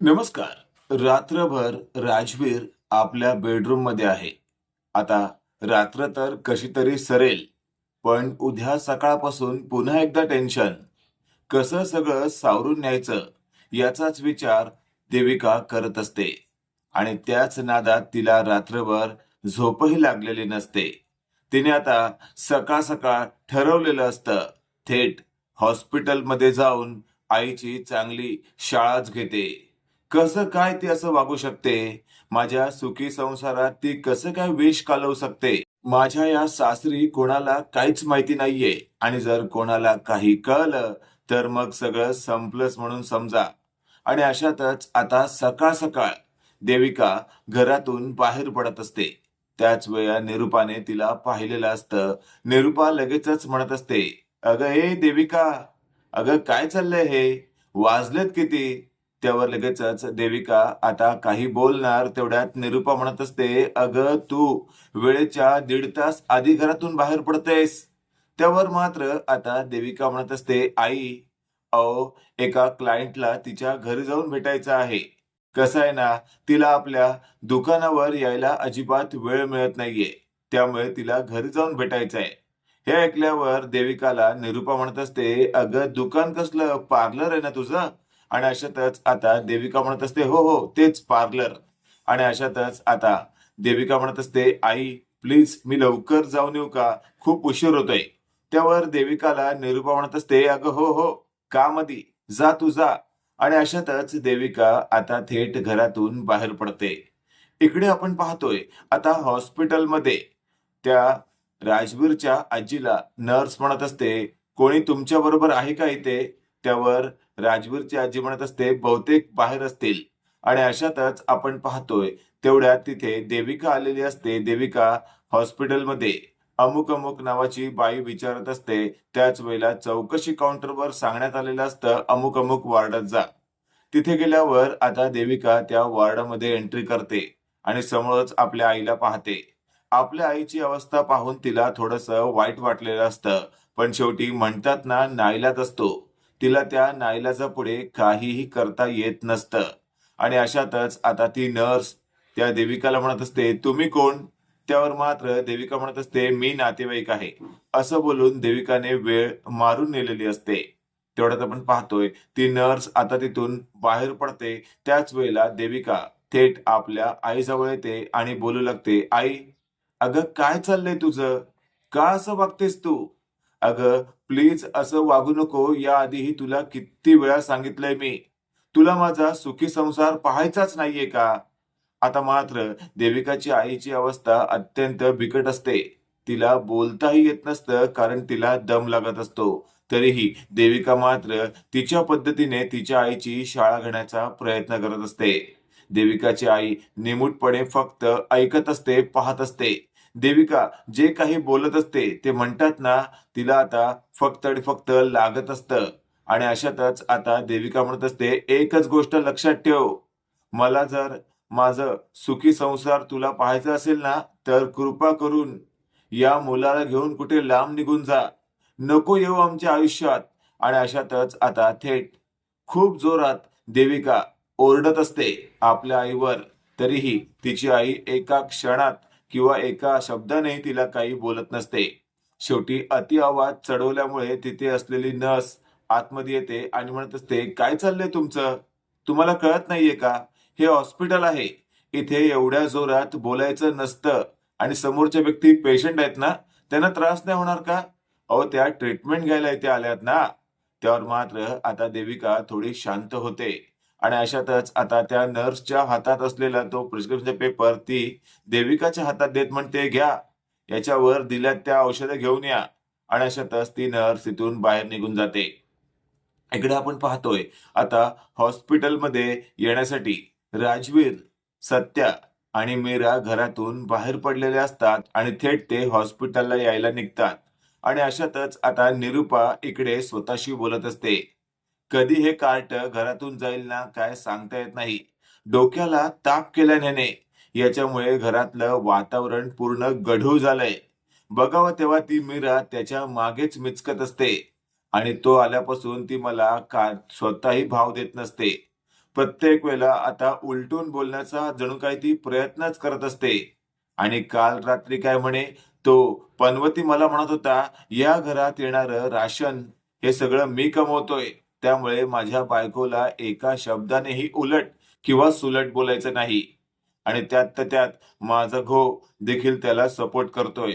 नमस्कार. रात्रभर राजवीर आपल्या बेडरूममध्ये आहे. आता रात्र तर कशी तरी सरेल पण उद्या सकाळपासून पुन्हा एकदा टेन्शन कसं सगळं सावरून न्यायचं याचाच विचार देविका करत असते. आणि त्याच नादात तिला रात्रभर झोपही लागलेली नसते. तिने आता सकाळ सकाळ ठरवलेलं असतं. थेट हॉस्पिटलमध्ये जाऊन आईची चांगली शाळाच घेते. कसं काय ती असं वागू शकते? माझ्या सुखी संसारात ती कसं काय विष कालवू शकते? माझ्या या सासरी कोणाला काहीच माहिती नाहीये. आणि जर कोणाला काही कळलं तर मग सगळं संपलंच म्हणून समजा. आणि अशातच आता सकाळ सकाळ देविका घरातून बाहेर पडत असते. त्याच वेळा निरुपाने तिला पाहिलेलं असतं. निरुपा लगेचच म्हणत असते अगं हे देविका अगं काय चाललंय हे? वाजलेत किती? त्यावर लगेचच देविका आता काही बोलणार तेवढ्यात निरुपा म्हणत असते अग तू वेळेच्या दीड तास आधी घरातून बाहेर पडतेस. त्यावर मात्र आता देविका म्हणत असते आई अहो एका क्लायंटला तिच्या घरी जाऊन भेटायचं आहे. कसं आहे ना तिला आपल्या दुकानावर यायला अजिबात वेळ मिळत नाहीये. त्यामुळे तिला घरी जाऊन भेटायचं आहे. हे ऐकल्यावर देविकाला निरुपा म्हणत असते अगं दुकान कसलं? पार्लर आहे ना तुझं? आणि अशातच आता देविका म्हणत असते हो हो तेच पार्लर. आणि अशातच आता देविका म्हणत असते आई प्लीज मी लवकर जाऊन येऊ का? खूप उशीर होतोय. त्यावर देविकाला निरुपा म्हणत असते अगं हो हो का मधी? जा तू जा. आणि अशातच देविका आता थेट घरातून बाहेर पडते. इकडे आपण पाहतोय आता हॉस्पिटलमध्ये त्या राजवीरच्या आजीला नर्स म्हणत असते कोणी तुमच्या बरोबर आहे का इथे? त्यावर राजवीरची आजी म्हणत असते बहुतेक बाहेर असतील. आणि अशातच आपण पाहतोय तेवढ्यात तिथे देविका आलेली असते. देविका हॉस्पिटलमध्ये अमुक अमुक नावाची बाई विचारत असते. त्याच वेळेला चौकशी काउंटरवर सांगण्यात आलेलं असतं अमुक अमुक वार्डात जा. तिथे गेल्यावर आता देविका त्या वॉर्डामध्ये एंट्री करते आणि समोरच आपल्या आईला पाहते. आपल्या आईची अवस्था पाहून तिला थोडस वाईट वाटलेलं असतं पण शेवटी म्हणतात ना नाईलाच असतो. तिला त्या नाईलाजा पुढे काहीही करता येत नसतं. आणि अशातच आता ती नर्स त्या देविकाला म्हणत असते तुम्ही कोण? त्यावर मात्र देविका म्हणत असते मी नातेवाईक आहे. असं बोलून देविकाने वेळ मारून नेलेली असते. तेवढ्यात आपण पाहतोय ती नर्स आता तिथून बाहेर पडते. त्याच वेळेला देविका थेट आपल्या आईजवळ येते आणि बोलू लागते आई अगं काय चाललंय तुझं? का असं वागतेस तू? अगं प्लीज असं वागू नको. याआधीही तुला किती वेळा सांगितलंय मी. तुला माझा सुखी संसार पाहायचाच नाहीये का? आता मात्र देविकाची आईची अवस्था अत्यंत बिकट असते. तिला बोलताही येत नसतं कारण तिला दम लागत असतो. तरीही देविका मात्र तिच्या पद्धतीने तिच्या आईची शाळा घेण्याचा प्रयत्न करत असते. देविकाची आई निमूटपणे फक्त ऐकत असते पाहत असते. देविका जे काही बोलत असते ते म्हणतात ना तिला आता फक्त आणि फक्त लागत असतं. आणि अशातच आता देविका म्हणत असते एकच गोष्ट लक्षात ठेव. मला जर माझं सुखी संसार तुला पाहायचा असेल ना तर कृपा करून या मुलाला घेऊन कुठे लांब निघून जा. नको येऊ आमच्या आयुष्यात. आणि अशातच आता थेट खूप जोरात देविका ओरडत असते आपल्या आईवर. तरीही तिची आई एका क्षणात किंवा एका शब्दाने तिला काही बोलत नसते. शेवटी अति आवाज चढवल्यामुळे तिथे असलेली नस आतमध्ये येते आणि म्हणत असते काय चाललंय तुमचं? तुम्हाला कळत नाहीये का? हे हॉस्पिटल आहे. इथे एवढ्या जोरात बोलायचं नसतं आणि समोरच्या व्यक्ती पेशंट आहेत ना त्यांना त्रास नाही होणार का? अहो त्या ट्रीटमेंट घ्यायला इथे आल्यात ना. त्यावर मात्र आता देविका थोडी शांत होते. आणि अशातच आता त्या नर्सच्या हातात असलेला तो प्रिस्क्रिप्शनचा पेपर ती देविकाच्या हातात देत म्हणते घ्या. याच्यावर दिल्यात त्या औषधं घेऊन या. आणि अशातच ती नर्स तिथून बाहेर निघून जाते. इकडे आपण पाहतोय आता हॉस्पिटलमध्ये येण्यासाठी राजवीर सत्या आणि मीरा घरातून बाहेर पडलेले असतात आणि थेट ते हॉस्पिटलला यायला निघतात. आणि अशातच आता निरुपा इकडे स्वतःशी बोलत असते. कधी हे कार्ट घरातून जाईल ना काय सांगता येत नाही. डोक्याला ताप केल्याने याच्यामुळे घरातलं वातावरण पूर्ण गढूळ झालंय. बघावं तेव्हा ती मीरा त्याच्या मागेच मिचकत असते. आणि तो आल्यापासून ती मला का स्वतःही भाव देत नसते. प्रत्येक वेळेला आता उलटून बोलण्याचा जणू काही ती प्रयत्नच करत असते. आणि काल रात्री काय म्हणे तो पनवती मला म्हणत होता या घरात येणारं राशन हे सगळं मी कमवतोय. त्यामुळे माझ्या बायकोला एका शब्दानेही उलट किंवा सुलट बोलायचं नाही. आणि त्यात तर त्यात माझा घो देखील त्याला सपोर्ट करतोय.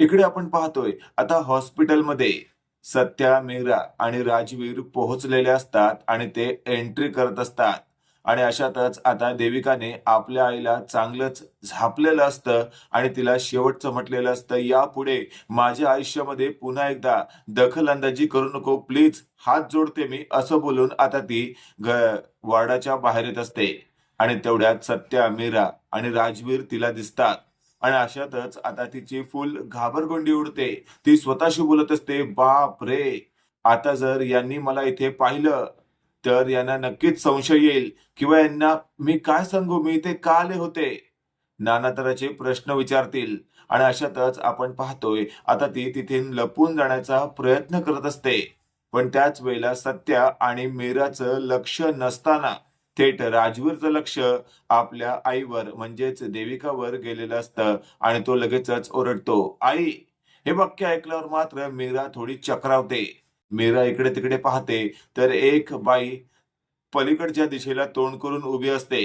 इकडे आपण पाहतोय आता हॉस्पिटलमध्ये सत्या मीरा आणि राजवीर पोहोचलेले असतात आणि ते एंट्री करत असतात. आणि अशातच आता देविकाने आपल्या आईला चांगलंच झापलेलं असतं आणि तिला शेवटचं म्हटलेलं असतं यापुढे माझ्या आयुष्यामध्ये पुन्हा एकदा दखलंदाजी करू नको प्लीज हात जोडते मी असं बोलून आता ती वार्डाच्या बाहेर येत असते. आणि तेवढ्यात सत्या मीरा आणि राजवीर तिला दिसतात. आणि अशातच आता तिची फुल घाबरगोंडी उडते. ती स्वतःशी बोलत असते बाप रे आता जर यांनी मला इथे पाहिलं तर यांना नक्कीच संशय येईल. किंवा यांना मी काय सांगू? मी ते का आले होते? नाना तऱ्हेचे प्रश्न विचारतील. आणि अशातच आपण पाहतोय आता ती तिथे लपून जाण्याचा प्रयत्न करत असते. पण त्याच वेळेला सत्या आणि मीराचं लक्ष नसताना थेट राजवीरचं लक्ष आपल्या आईवर म्हणजेच देविकावर गेलेलं असतं आणि तो लगेचच ओरडतो आई हे वाक्य ऐकल्यावर मात्र मीरा थोडी चक्रावते. मीरा इकडे तिकडे पाहते. तर एक बाई पलीकडच्या दिशेला तोंड करून उभी असते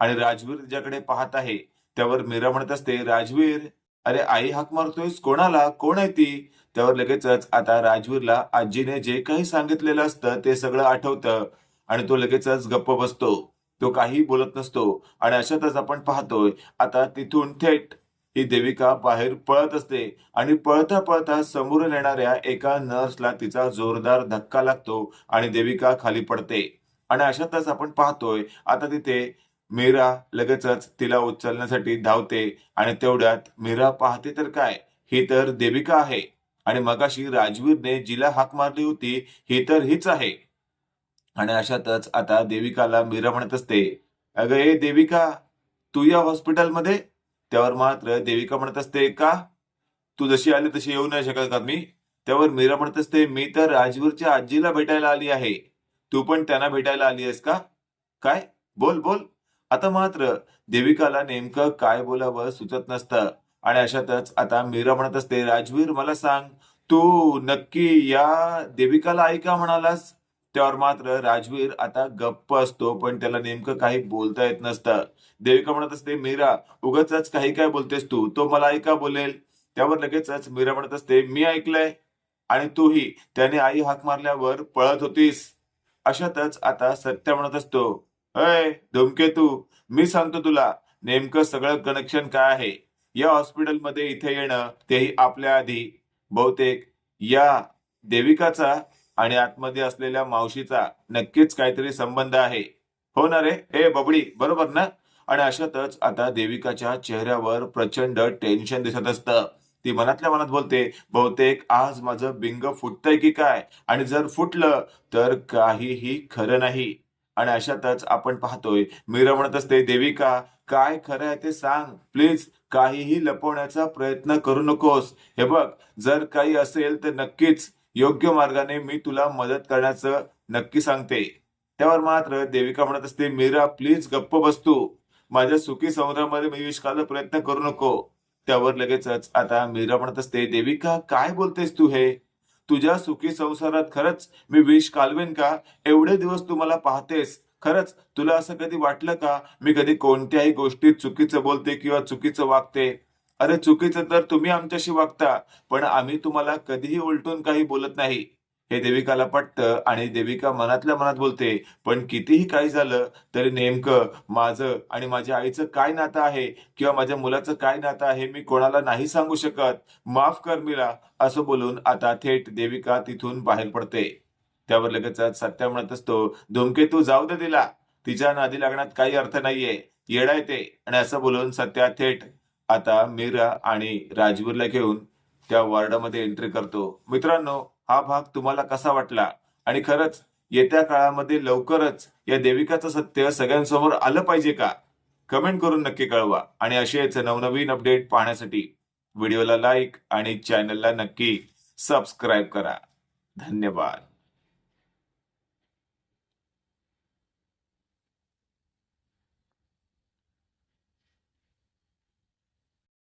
आणि राजवीर तिच्याकडे पाहत आहे. त्यावर मीरा म्हणत असते राजवीर अरे आई हाक मारतोयस? कोणाला? कोण आहे ती? त्यावर लगेचच आता राजवीरला आजीने जे काही सांगितलेलं असतं ते सगळं आठवतं आणि तो लगेचच गप्प बसतो. तो काही बोलत नसतो आणि अशातच आपण पाहतोय. आता तिथून थेट ही देविका बाहेर पळत असते आणि पळता पळता समोरून येणाऱ्या एका नर्सला तिचा जोरदार धक्का लागतो आणि देविका खाली पडते. आणि अशातच आपण पाहतोय आता तिथे मीरा लगेचच तिला उचलण्यासाठी धावते आणि तेवढ्यात मीरा पाहते तर काय ही तर देविका आहे. आणि मगाशी राजवीरने जिला हाक मारली होती ही तर हीच आहे. आणि अशातच आता देविकाला मीरा म्हणत असते अगं ए देविका तू या हॉस्पिटलमध्ये त्यावर मात्र देविका म्हणत असते का? तू जशी आली तशी येऊ नाही शकत का मी? त्यावर मीरा म्हणत असते मी तर राजवीरच्या आजीला भेटायला आली आहे. तू पण त्यांना भेटायला आली आहेस का? काय? बोल बोल. आता मात्र देविकाला नेमकं काय बोलावं सुचत नसतं. आणि अशातच आता मीरा म्हणत असते राजवीर मला सांग तू नक्की या देविकाला ऐका म्हणालास? त्यावर मात्र राजवीर आता गप्प असतो पण त्याला नेमकं काही बोलता येत नसतं. देविका म्हणत असते मीरा उगच काही काय बोलतेस तू? तो मला ऐका बोलेल? त्यावर लगेचच मीरा म्हणत असते मी ऐकलंय आणि तूही. त्याने आई हाक मारल्यावर पळत होतीस. अशातच आता सत्य म्हणत असतो अय धुमकेतू मी सांगतो तुला नेमकं सगळं कनेक्शन काय आहे? या हॉस्पिटलमध्ये इथे येणं तेही आपल्या आधी. बहुतेक या देविकाचा आणि आतमध्ये असलेल्या मावशीचा नक्कीच काहीतरी संबंध आहे. हो ना रे? हे बबडी बरोबर ना? आणि अशातच आता देविकाच्या चेहऱ्यावर प्रचंड टेन्शन दिसत असतं. ती मनातल्या मनात बोलते बहुतेक आज माझं बिंग फुटतंय की काय? आणि जर फुटलं तर काहीही खरं नाही. आणि अशातच आपण पाहतोय मीरा म्हणत असते देविका काय खरं आहे ते सांग. प्लीज काहीही लपवण्याचा प्रयत्न करू नकोस. हे बघ जर काही असेल तर नक्कीच योग्य मार्गाने मी तुला मदत करण्याचं नक्की सांगते. त्यावर मात्र देविका म्हणत असते मीरा प्लीज गप्प बसतो माझ्या सुखी समुद्रामध्ये मी विष घालायला प्रयत्न करू नको. त्यावर लगेचच आता मीरा म्हणत असते देविका काय बोलतेस तू हे? तुझ्या सुखी संसारात खरंच मी विष कालवेन का? एवढे दिवस तू मला पाहतेस. खरंच तुला असं कधी वाटलं का? मी कधी कोणत्याही गोष्टीत चुकीचं बोलते किंवा चुकीचं वागते. अरे चुकीचं तर तुम्ही आमच्याशी वागता पण आम्ही तुम्हाला कधीही उलटून काही बोलत नाही. हे देविकाला पटतं आणि देविका मनातल्या मनात बोलते पण कितीही काही झालं तरी नेमकं माझं आणि माझ्या आईचं काय नातं आहे किंवा माझ्या मुलाचं काय नातं आहे मी कोणाला नाही सांगू शकत. माफ कर मिला असं बोलून आता थेट देविका तिथून बाहेर पडते. त्यावर लगेच सत्या म्हणत असतो धूमकेतू जाऊ दे तिला. तिच्या नादी लागण्यात काही अर्थ नाहीये. येडा येते आणि असं बोलून सत्या थेट आता मीरा आणि राजवीरला घेऊन त्या वॉर्डामध्ये एंट्री करतो. मित्रांनो हा भाग तुम्हाला कसा वाटला? आणि खरंच येत्या काळामध्ये लवकरच या देविकाचं सत्य सगळ्यांसमोर आलं पाहिजे का? कमेंट करून नक्की कळवा. आणि असेच नवनवीन अपडेट पाहण्यासाठी व्हिडिओला लाईक आणि चॅनलला नक्की सबस्क्राईब करा. धन्यवाद.